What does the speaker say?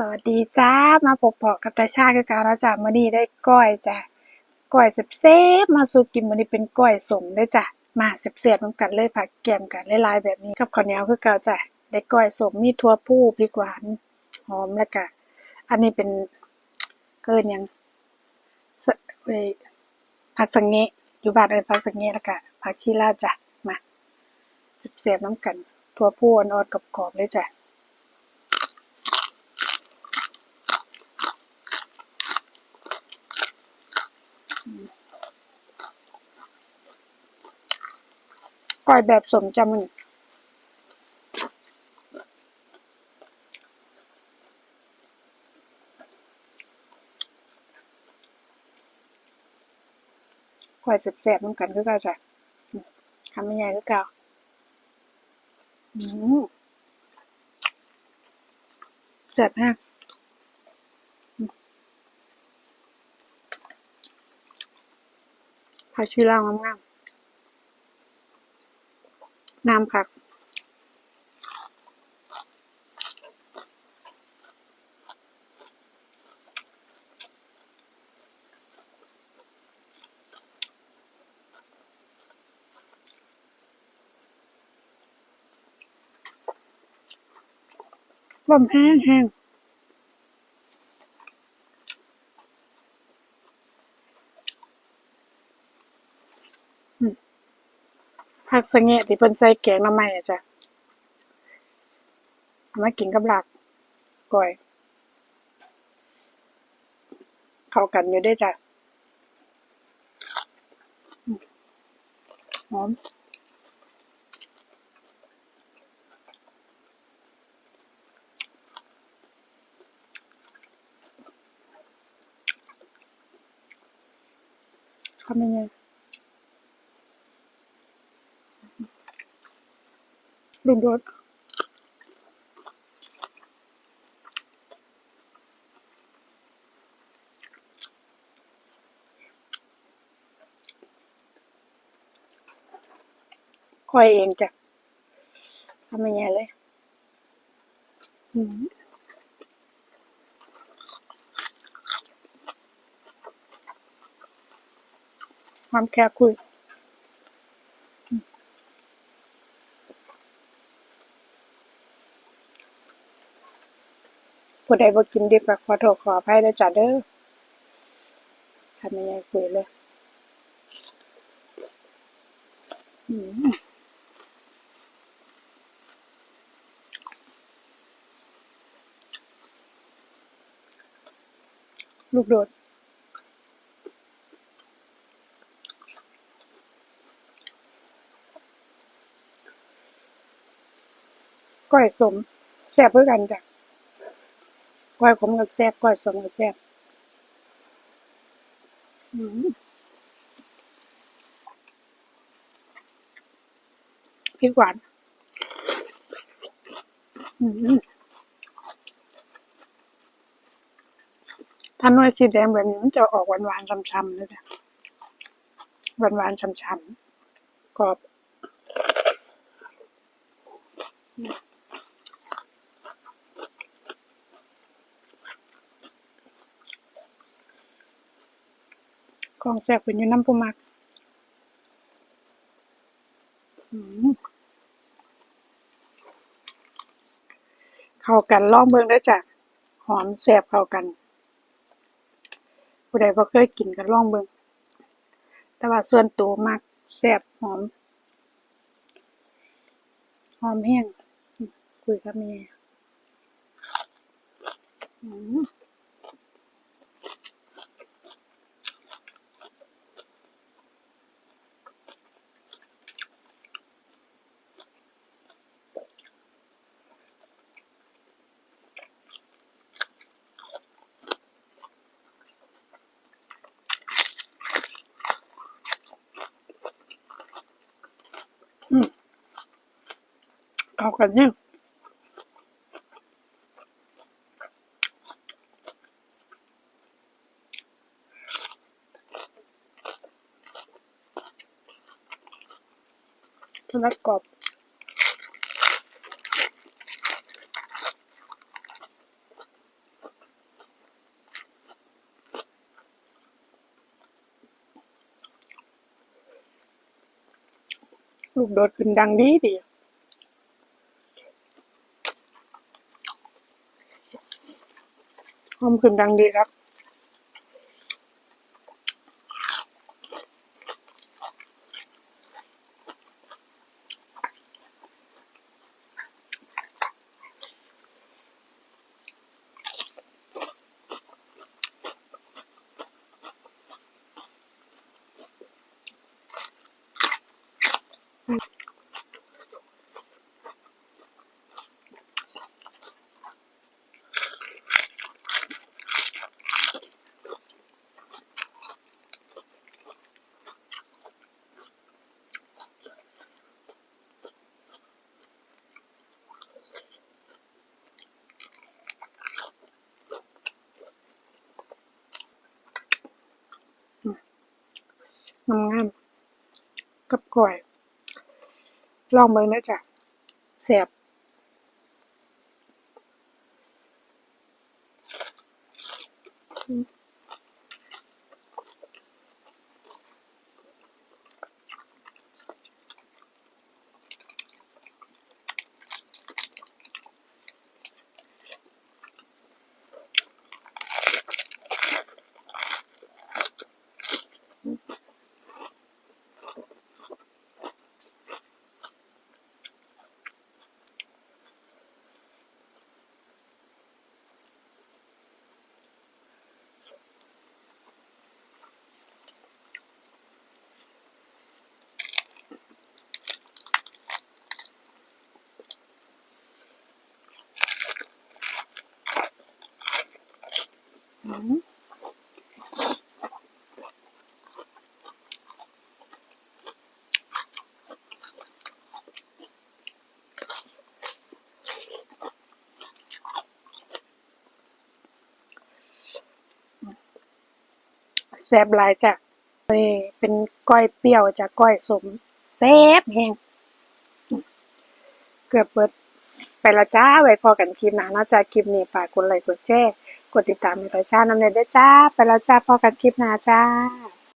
สวัสดีจ้ามาพบปะกับตาชาคือเการแล้วจ้ะมื้อนี้ได้ก้อยจ้ะก้อยแซ่บๆมาสู่กินมื้อนี้เป็นก้อยสมเด้จ้ะมาแซ่บๆนำกันเลยผักแกมกันลายๆแบบนี้กับข้าวเหนียวคือเก่าจ้ะได้ก้อยสมมีถั่วพูพริกหวานหอมแล้วก็อันนี้เป็นเกินยังเอ้ผักสังเงะอยู่บ้านเอิ้นผักสังเงะแล้วก็ผักชีลาจ้ะมาแซ่บๆนำกันถั่วพูอ่อนๆกรอบๆเลยจ้ะ ก้อยแบบสมจำมันก้อยแซ่บๆน้ำกันคือเก่าจ้ะทำยังไงคือเก่าอืมแซ่บฮะอืมผักชีลาวงาม ๆน้ำผักลมแห้งแห้ง ผักสะแงะที่เพิ่นใส่แกงหน่อไม้อะจ้ะเอามากินกับลาบก้อย เข้ากันอยู่เด้จ้ะหอมทำยังไง ลุงรสคอยเองจ้ะทำยังไงเลยอืมความแค่คุย ผู้ใดบ่กินดิบก็ขอโทษขออภัยด้วยจ้ะเด้อทำยังไงคุยเลยอืมลูกโดด ก้อยสมแซ่บเพื่อกันจ้ะ ก้อยขมกับแซ่บก้อยสมกับแซ่บอืมพริกหวานอืมถ้าน่วยสีแดงแบบนี้มันจะออกหวานๆช้ำๆเลยจ้ะหวานๆช้ำๆกรอบ ของแซ่บเป็นอยู่น้ำปูมักเข้ากันล่องเบิงได้จ้ะหอมแซ่บเข้ากัน ผู้ใดบ่เคยกินก็ลองเบิงแต่ว่าส่วนตัวมักแซ่บหอม หอมแห้งคุยกับแม่อื กันยิ่งทนัดกรอบลูกโดดขึ้นดังดีดี หอมขึ้นดังดีครับ งามงามๆกับก้อย ลองเบิ่งนะจ๊ะแสบ แซ่บหลายจ้ะเอ้เป็นก้อยเปรี้ยวจ้ะก้อยสมแซ่บแหงเกือบเปิดไปละจ้า ไว้พอกันคลิปหน้านะจ้าคลิปนี้ฝากกดไลค์กดแชร์กดติดตามในไทยชาน้ำเนยด้วยจ้า ไปแล้วจ้าพอกันคลิปหน้าจ้า